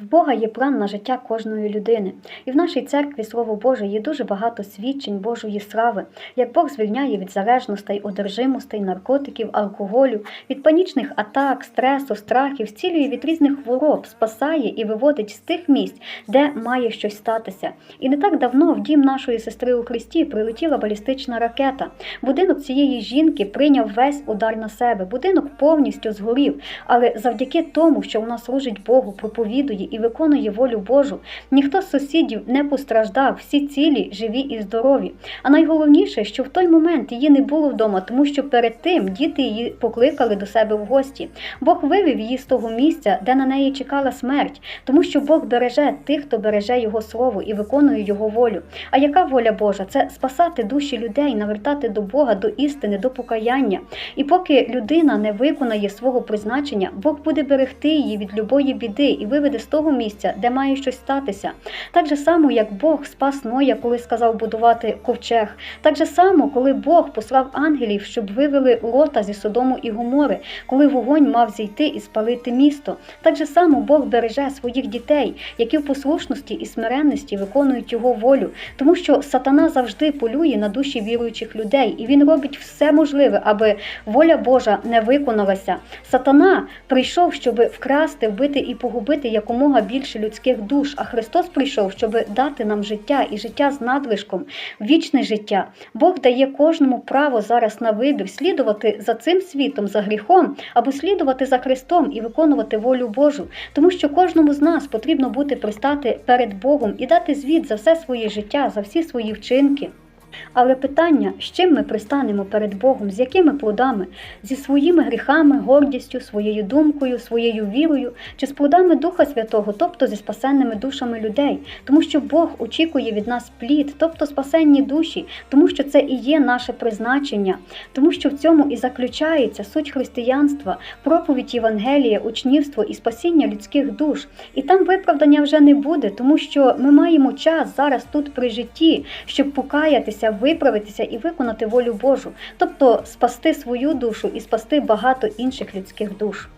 В Бога є план на життя кожної людини. І в нашій церкві, Слово Боже, є дуже багато свідчень Божої слави, як Бог звільняє від залежностей, одержимостей, наркотиків, алкоголю, від панічних атак, стресу, страхів, зцілює від різних хвороб, спасає і виводить з тих місць, де має щось статися. І не так давно в дім нашої сестри у Христі прилетіла балістична ракета. Будинок цієї жінки прийняв весь удар на себе. Будинок повністю згорів, але завдяки тому, що вона служить Богу, проповідує і виконує волю Божу, ніхто з сусідів не постраждав, всі цілі, живі і здорові. А найголовніше, що в той момент її не було вдома, тому що перед тим діти її покликали до себе в гості. Бог вивів її з того місця, де на неї чекала смерть, тому що Бог береже тих, хто береже його слово і виконує його волю. А яка воля Божа? Це спасати душі людей, навертати до Бога, до істини, до покаяння. І поки людина не виконає свого призначення, Бог буде берегти її від любої біди і виведе з того місця, де має щось статися. Так же само, як Бог спас Ноя, коли сказав будувати ковчег. Так же само, коли Бог послав ангелів, щоб вивели лота зі Содому і Гомори, коли вогонь мав зійти і спалити місто. Так же само Бог береже своїх дітей, які в послушності і смиренності виконують його волю, тому що сатана завжди полює на душі віруючих людей, і він робить все можливе, аби воля Божа не виконалася. Сатана прийшов, щоб вкрасти, вбити і погубити якомога більше людських душ. А Христос прийшов, щоб дати нам життя і життя з надлишком, вічне життя. Бог дає кожному право зараз на вибір слідувати за цим світом, за гріхом, або слідувати за Христом і виконувати волю Божу, тому що кожному з нас потрібно бути пристати перед Богом і дати звіт за все своє життя, за всі свої вчинки. Але питання, з чим ми пристанемо перед Богом, з якими плодами, зі своїми гріхами, гордістю, своєю думкою, своєю вірою, чи з плодами Духа Святого, тобто зі спасенними душами людей, тому що Бог очікує від нас плід, тобто спасенні душі, тому що це і є наше призначення, тому що в цьому і заключається суть християнства, проповідь Євангелія, учнівство і спасіння людських душ. І там виправдання вже не буде, тому що ми маємо час зараз тут при житті, щоб покаятися, виправитися і виконати волю Божу, тобто спасти свою душу і спасти багато інших людських душ.